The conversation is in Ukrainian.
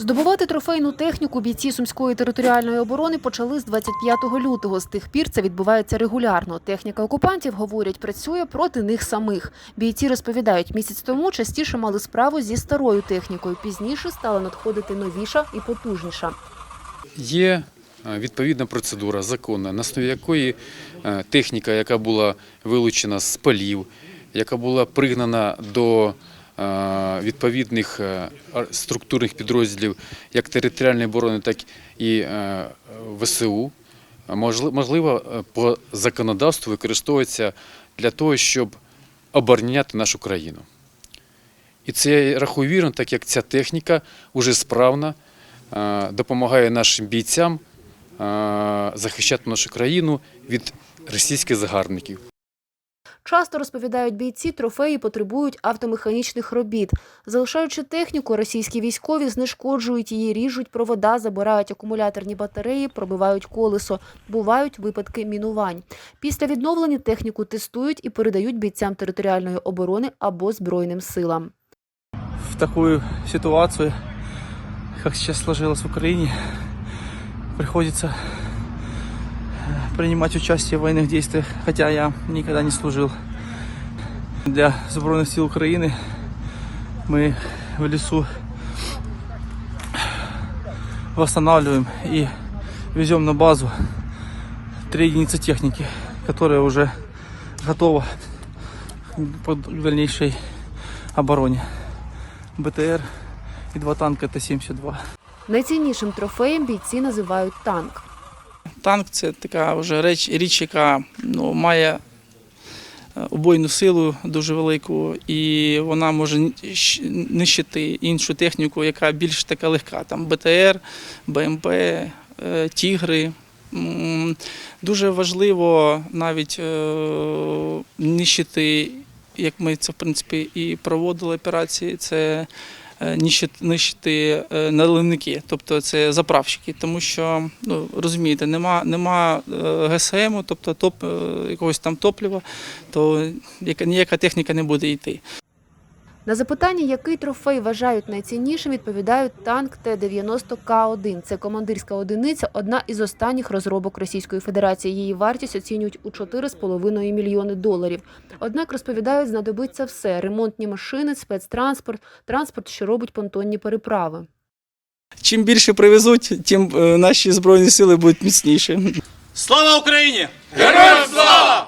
Здобувати трофейну техніку бійці сумської територіальної оборони почали з 25 лютого. З тих пір це відбувається регулярно. Техніка окупантів, говорять, працює проти них самих. Бійці розповідають, місяць тому частіше мали справу зі старою технікою. Пізніше стала надходити новіша і потужніша. Є е, відповідна процедура законна, на основі якої е, техніка, яка була вилучена з полів, яка була пригнана до відповідних е, структурних підрозділів як територіальної оборони, так і е, ВСУ, можливо, е, по законодавству використовується для того, щоб обороняти нашу країну. І це я рахую вірно, так як ця техніка вже справна, е, допомагає нашим бійцям е, захищати нашу країну від російських загарбників. Часто розповідають бійці, трофеї потребують автомеханічних робіт. Залишаючи техніку, російські військові знешкоджують її, ріжуть провода, забирають акумуляторні батареї, пробивають колесо. Бувають випадки мінувань. Після відновлення техніку тестують і передають бійцям територіальної оборони або збройним силам. в такую ситуацию, как сейчас сложилось в Украине, приходится э, принимать участие в военных действиях, хотя я никогда не служил. Для Збройных сил Украины мы в лесу восстанавливаем и везем на базу три единицы техники, которая уже готова к дальнейшей обороне. БТР і два танки Т-72. Найціннішим трофеєм бійці називають танк. Танк це така вже річ, річ яка ну, має е, убойну силу дуже велику, і вона може нищити іншу техніку, яка більш така легка. Там БТР, БМП, е, Тігри. Дуже важливо навіть е, нищити, як ми це в принципі і проводили операції, це е, нищити, нищити е, наливники, тобто це заправщики, тому що ну розумієте, нема, нема ГСМ, тобто топ, е, якогось там топлива, то яка ніяка техніка не буде йти. На запитання, який трофей вважають найціннішим, відповідають танк Т-90К1. Це командирська одиниця, одна із останніх розробок Російської Федерації. Її вартість оцінюють у 4,5 мільйони доларів. Однак розповідають, знадобиться все: ремонтні машини, спецтранспорт, транспорт, що робить понтонні переправи. Чим більше привезуть, тим е, наші збройні сили будуть міцніші. Слава Україні! Героям слава!